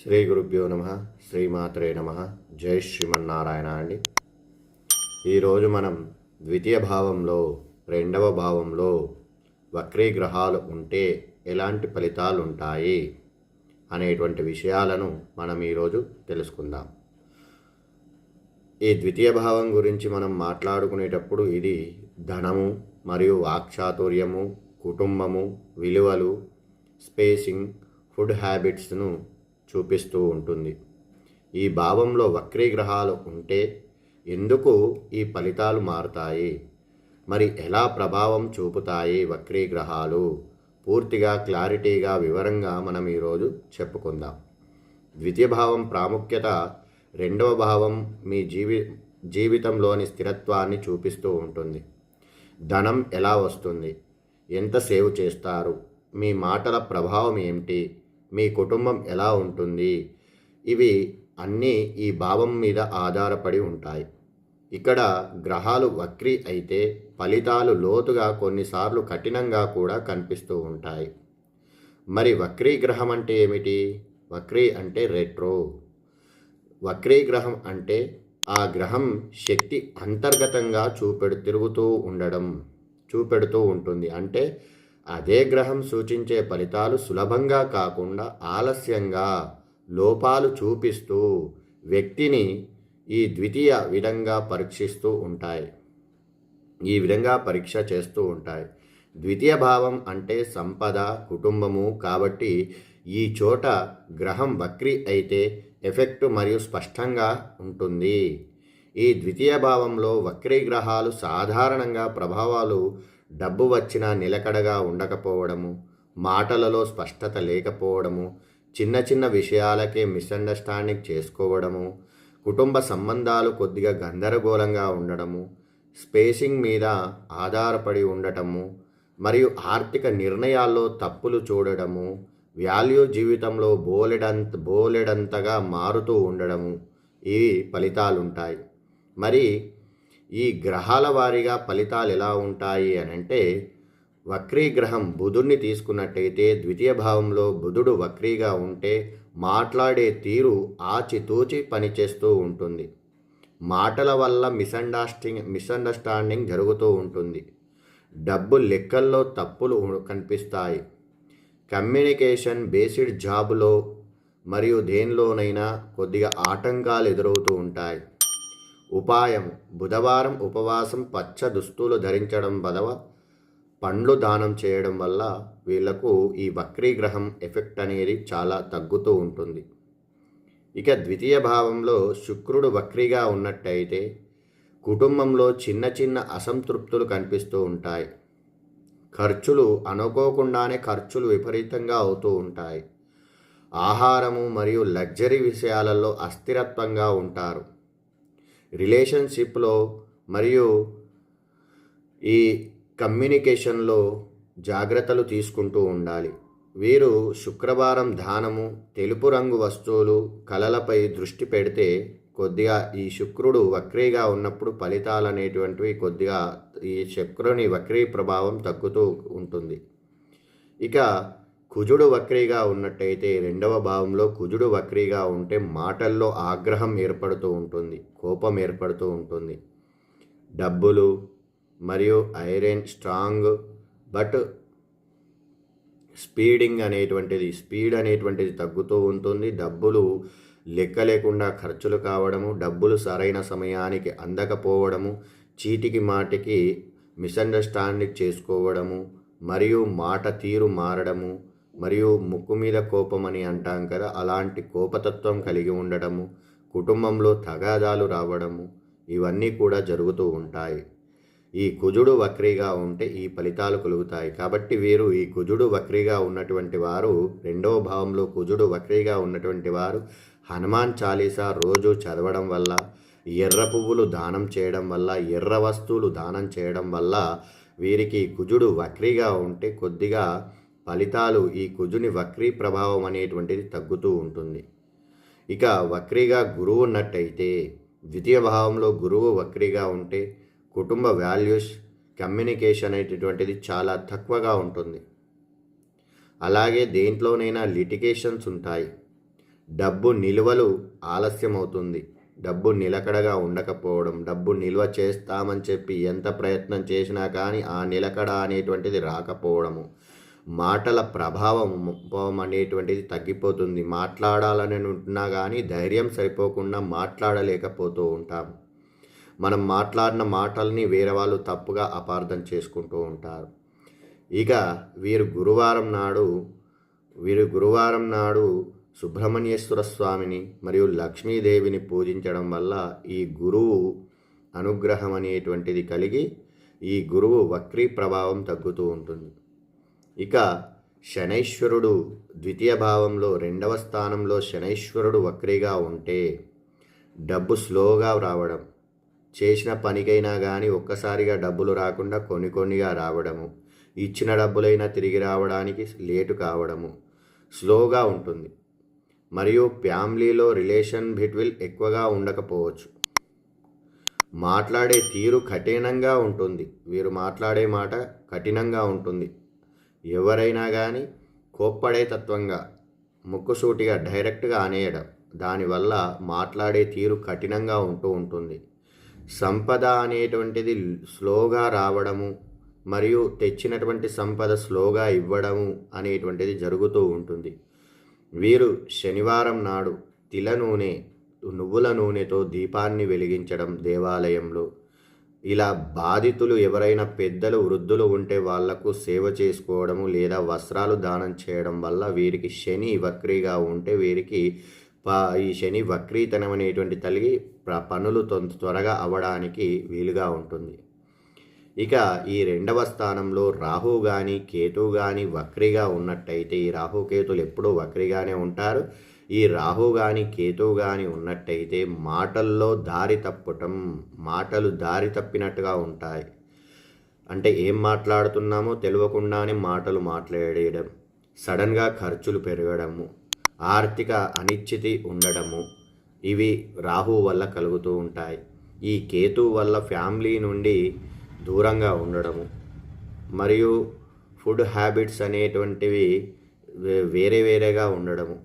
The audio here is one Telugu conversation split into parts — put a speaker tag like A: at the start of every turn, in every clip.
A: శ్రీ గురుభ్యో నమ శ్రీమాత్రే నమ జై శ్రీమన్నారాయణ అండి. ఈరోజు మనం ద్వితీయ భావంలో రెండవ భావంలో వక్రీగ్రహాలు ఉంటే ఎలాంటి ఫలితాలు ఉంటాయి అనేటువంటి విషయాలను మనం ఈరోజు తెలుసుకుందాం. ఈ ద్వితీయ భావం గురించి మనం మాట్లాడుకునేటప్పుడు ఇది ధనము మరియు వాక్చాతుర్యము కుటుంబము విలువలు స్పేసింగ్ ఫుడ్ హ్యాబిట్స్ను చూపిస్తూ ఉంటుంది. ఈ భావంలో వక్రీగ్రహాలు ఉంటే ఎందుకు ఈ ఫలితాలు మారుతాయి? మరి ఎలా ప్రభావం చూపుతాయి వక్రీగ్రహాలు? పూర్తిగా క్లారిటీగా వివరంగా మనం ఈరోజు చెప్పుకుందాం. ద్వితీయ భావం ప్రాముఖ్యత రెండవ భావం మీ జీవి జీవితంలోని స్థిరత్వాన్ని చూపిస్తూ ఉంటుంది. ధనం ఎలా వస్తుంది? ఎంత సేవ్ చేస్తారు? మీ మాటల ప్రభావం ఏమిటి? మీ కుటుంబం ఎలా ఉంటుంది? ఇవి అన్నీ ఈ భావం మీద ఆధారపడి ఉంటాయి. ఇక్కడ గ్రహాలు వక్రీ అయితే ఫలితాలు లోతుగా కొన్నిసార్లు కఠినంగా కూడా కనిపిస్తూ ఉంటాయి. మరి వక్రీ గ్రహం అంటే ఏమిటి? వక్రీ అంటే రెట్రో. వక్రీ గ్రహం అంటే ఆ గ్రహం శక్తి అంతర్గతంగా చూపెడు తిరుగుతూ ఉండడం చూపెడుతూ ఉంటుంది. అంటే అదే గ్రహం సూచించే ఫలితాలు సులభంగా కాకుండా ఆలస్యంగా లోపాలు చూపిస్తూ వ్యక్తిని ఈ ద్వితీయ విధంగా పరీక్షిస్తూ ఉంటాయి. ఈ విధంగా పరీక్ష చేస్తూ ఉంటాయి. ద్వితీయ భావం అంటే సంపద కుటుంబము కాబట్టి ఈ చోట గ్రహం వక్రి అయితే ఎఫెక్ట్ మరియు స్పష్టంగా ఉంటుంది. ఈ ద్వితీయ భావంలో వక్రీ గ్రహాలు సాధారణంగా ప్రభావాలు డబ్బు వచ్చినా నిలకడగా ఉండకపోవడము మాటలలో స్పష్టత లేకపోవడము చిన్న చిన్న విషయాలకే మిస్అండర్స్టాండింగ్ చేసుకోవడము కుటుంబ సంబంధాలు కొద్దిగా గందరగోళంగా ఉండడము స్పేసింగ్ మీద ఆధారపడి ఉండటము మరియు ఆర్థిక నిర్ణయాల్లో తప్పులు చూడడము వాల్యూ జీవితంలో బోలెడంత బోలెడంతగా మారుతూ ఉండడము ఇవి ఫలితాలుంటాయి. మరి ఈ గ్రహాల వారీగా ఫలితాలు ఎలా ఉంటాయి అని అంటే వక్రీ గ్రహం బుధుడిని తీసుకున్నట్టయితే ద్వితీయ భావంలో బుధుడు వక్రీగా ఉంటే మాట్లాడే తీరు ఆచితూచి పనిచేస్తూ ఉంటుంది. మాటల వల్ల మిస్అండర్స్టింగ్ మిస్అండర్స్టాండింగ్ జరుగుతూ ఉంటుంది. డబ్బు లెక్కల్లో తప్పులు కనిపిస్తాయి. కమ్యూనికేషన్ బేసిడ్ జాబులో మరియు దేనిలోనైనా కొద్దిగా ఆటంకాలు ఎదురవుతూ ఉంటాయి. ఉపాయం. బుధవారం ఉపవాసం పచ్చ దుస్తులు ధరించడం బదవ పండ్లు దానం చేయడం వల్ల వీళ్ళకు ఈ వక్రీగ్రహం ఎఫెక్ట్ అనేది చాలా తగ్గుతూ ఉంటుంది. ఇక ద్వితీయ భావంలో శుక్రుడు వక్రీగా ఉన్నట్టయితే కుటుంబంలో చిన్న చిన్న అసంతృప్తులు కనిపిస్తూ ఉంటాయి. ఖర్చులు అనుకోకుండానే ఖర్చులు విపరీతంగా అవుతూ ఉంటాయి. ఆహారము మరియు లగ్జరీ విషయాలలో అస్థిరత్వంగా ఉంటారు. రిలేషన్షిప్లో మరియు ఈ కమ్యూనికేషన్లో జాగ్రత్తలు తీసుకుంటూ ఉండాలి. వీరు శుక్రవారం దానము తెలుపు రంగు వస్తువులు కళలపై దృష్టి పెడితే కొద్దిగా ఈ శుక్రుడు వక్రీగా ఉన్నప్పుడు ఫలితాలు అనేటువంటివి కొద్దిగా ఈ శుక్రుని వక్రీ ప్రభావం తగ్గుతూ ఉంటుంది. ఇక కుజుడు వక్రీగా ఉన్నట్టయితే రెండవ భావంలో కుజుడు వక్రీగా ఉంటే మాటల్లో ఆగ్రహం ఏర్పడుతూ ఉంటుంది కోపం ఏర్పడుతూ ఉంటుంది. డబ్బులు మరియు ఐరన్ స్ట్రాంగ్ బట్ స్పీడింగ్ అనేటువంటిది స్పీడ్ అనేటువంటిది తగ్గుతూ ఉంటుంది. డబ్బులు లెక్క లేకుండా ఖర్చులు కావడము డబ్బులు సరైన సమయానికి అందకపోవడము చీటికి మాటికి మిస్అండర్స్టాండింగ్ చేసుకోవడము మరియు మాట తీరు మారడము మరియు ముక్కు మీద కోపం అని అంటాం కదా అలాంటి కోపతత్వం కలిగి ఉండడము కుటుంబంలో తగాదాలు రావడము ఇవన్నీ కూడా జరుగుతూ ఉంటాయి. ఈ కుజుడు వక్రీగా ఉంటే ఈ ఫలితాలు కలుగుతాయి. కాబట్టి వీరు ఈ కుజుడు వక్రీగా ఉన్నటువంటి వారు రెండవ భావంలో కుజుడు వక్రీగా ఉన్నటువంటి వారు హనుమాన్ చాలీసా రోజు చదవడం వల్ల ఎర్ర పువ్వులు దానం చేయడం వల్ల ఎర్ర వస్తువులు దానం చేయడం వల్ల వీరికి కుజుడు వక్రీగా ఉంటే కొద్దిగా ఫలితాలు ఈ కుజుని వక్రీ ప్రభావం అనేటువంటిది తగ్గుతూ ఉంటుంది. ఇక వక్రీగా గురువు ఉన్నట్టయితే ద్వితీయ భావంలో గురువు వక్రీగా ఉంటే కుటుంబ వాల్యూస్ కమ్యూనికేషన్ అనేటటువంటిది చాలా తక్కువగా ఉంటుంది. అలాగే దేంట్లోనైనా లిటికేషన్స్ ఉంటాయి. డబ్బు నిల్వలు ఆలస్యం అవుతుంది డబ్బు నిలకడగా ఉండకపోవడం డబ్బు నిల్వ చేస్తామని చెప్పి ఎంత ప్రయత్నం చేసినా కానీ ఆ నిలకడ అనేటువంటిది రాకపోవడము మాటల ప్రభావం అనేటువంటిది తగ్గిపోతుంది. మాట్లాడాలని ఉంటున్నా కానీ ధైర్యం సరిపోకుండా మాట్లాడలేకపోతూ ఉంటాం. మనం మాట్లాడిన మాటల్ని వేరే వాళ్ళు తప్పుగా అపార్థం చేసుకుంటూ ఉంటారు. ఇక వీరు గురువారం నాడు వీరు గురువారం నాడు సుబ్రహ్మణ్యేశ్వర స్వామిని మరియు లక్ష్మీదేవిని పూజించడం వల్ల ఈ గురువు అనుగ్రహం అనేటువంటిది కలిగి ఈ గురువు వక్రీ ప్రభావం తగ్గుతూ ఉంటుంది. ఇక శనైశ్వరుడు ద్వితీయ భావంలో రెండవ స్థానంలో శనైశ్వరుడు వక్రీగా ఉంటే డబ్బు స్లోగా రావడం చేసిన పనికైనా కానీ ఒక్కసారిగా డబ్బులు రాకుండా కొన్ని కొన్నిగా రావడము ఇచ్చిన డబ్బులైనా తిరిగి రావడానికి లేటు కావడము స్లోగా ఉంటుంది. మరియు ఫ్యామిలీలో రిలేషన్ బిట్విల్ ఎక్కువగా ఉండకపోవచ్చు. మాట్లాడే తీరు కఠినంగా ఉంటుంది. వీరు మాట్లాడే మాట కఠినంగా ఉంటుంది. ఎవరైనా కానీ కోప్పడే తత్వంగా ముక్కుసూటిగా డైరెక్ట్గా అనేయడం దానివల్ల మాట్లాడే తీరు కఠినంగా ఉంటూ ఉంటుంది. సంపద అనేటువంటిది స్లోగా రావడము మరియు తెచ్చినటువంటి సంపద స్లోగా ఇవ్వడము అనేటువంటిది జరుగుతూ ఉంటుంది. వీరు శనివారం నాడు తిల నూనె నువ్వుల నూనెతో దీపాన్ని వెలిగించడం దేవాలయంలో ఇలా బాధితులు ఎవరైనా పెద్దలు వృద్ధులు ఉంటే వాళ్ళకు సేవ చేసుకోవడము లేదా వస్త్రాలు దానం చేయడం వల్ల వీరికి శని వక్రీగా ఉంటే వీరికి ఈ శని వక్రీతనం అనేటువంటి తలిగి పనులు త్వరగా అవ్వడానికి వీలుగా ఉంటుంది. ఇక ఈ రెండవ స్థానంలో రాహు కానీ కేతు కానీ వక్రీగా ఉన్నట్టయితే ఈ రాహు కేతులు ఎప్పుడూ వక్రీగానే ఉంటారు. ఈ రాహు కానీ కేతు కానీ ఉన్నట్టయితే మాటల్లో దారి తప్పటం మాటలు దారి తప్పినట్టుగా ఉంటాయి. అంటే ఏం మాట్లాడుతున్నామో తెలియకుండానే మాటలు మాట్లాడేయడం సడన్గా ఖర్చులు పెరగడము ఆర్థిక అనిశ్చితి ఉండడము ఇవి రాహు వల్ల కలుగుతూ ఉంటాయి. ఈ కేతు వల్ల ఫ్యామిలీ నుండి దూరంగా ఉండడము మరియు ఫుడ్ హ్యాబిట్స్ అనేటువంటివి వేరే వేరేగా ఉండడము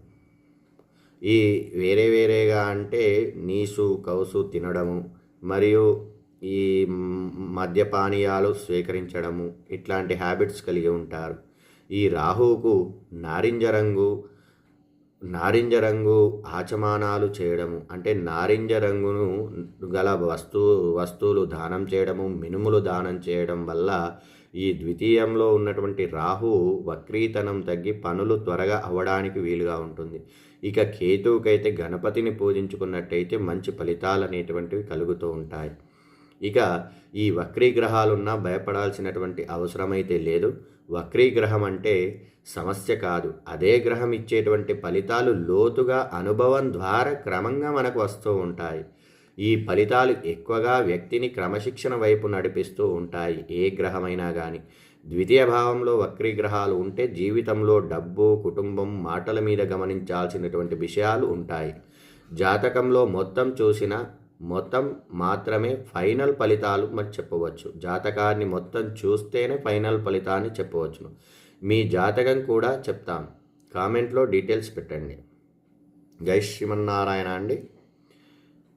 A: ఈ వేరే వేరేగా అంటే నీసు కౌసు తినడము మరియు ఈ మద్యపానీయాలు స్వీకరించడము ఇట్లాంటి హ్యాబిట్స్ కలిగి ఉంటారు. ఈ రాహువుకు నారింజ రంగు నారింజ రంగు ఆచమానాలు చేయడము అంటే నారింజ రంగును గల వస్తు వస్తువులు దానం చేయడము మినుములు దానం చేయడం వల్ల ఈ ద్వితీయంలో ఉన్నటువంటి రాహు వక్రీతనం తగ్గి పనులు త్వరగా అవ్వడానికి వీలుగా ఉంటుంది. ఇక కేతువుకైతే గణపతిని పూజించుకున్నట్టయితే మంచి ఫలితాలు అనేటువంటివి కలుగుతూ ఉంటాయి. ఇక ఈ వక్రీగ్రహాలున్నా భయపడాల్సినటువంటి అవసరమైతే లేదు. వక్రీగ్రహం అంటే సమస్య కాదు. అదే గ్రహం ఇచ్చేటువంటి ఫలితాలు లోతుగా అనుభవం ద్వారా క్రమంగా మనకు వస్తూ ఉంటాయి. ఈ ఫలితాలు ఎక్కువగా వ్యక్తిని క్రమశిక్షణ వైపు నడిపిస్తూ ఉంటాయి ఏ గ్రహమైనా కానీ ద్వితీయ భావంలో వక్రీగ్రహాలు ఉంటే జీవితంలో డబ్బు కుటుంబం మాటల మీద గమనించాల్సినటువంటి విషయాలు ఉంటాయి. జాతకంలో మొత్తం చూసిన మొత్తం మాత్రమే ఫైనల్ ఫలితాలు మరి చెప్పవచ్చు. జాతకాన్ని మొత్తం చూస్తేనే ఫైనల్ ఫలితాన్ని చెప్పవచ్చును. మీ జాతకం కూడా చెప్తాను. కామెంట్లో డీటెయిల్స్ పెట్టండి. జై శ్రీమన్నారాయణ అండి.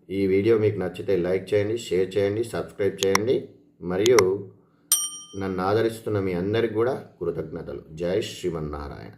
A: ఈ వీడియో మీకు నచ్చితే లైక్ చేయండి షేర్ చేయండి సబ్స్క్రైబ్ చేయండి. మరియు నన్ను ఆదరిస్తున్న మీ అందరికి కూడా కృతజ్ఞతలు. జై శ్రీమన్నారాయణ.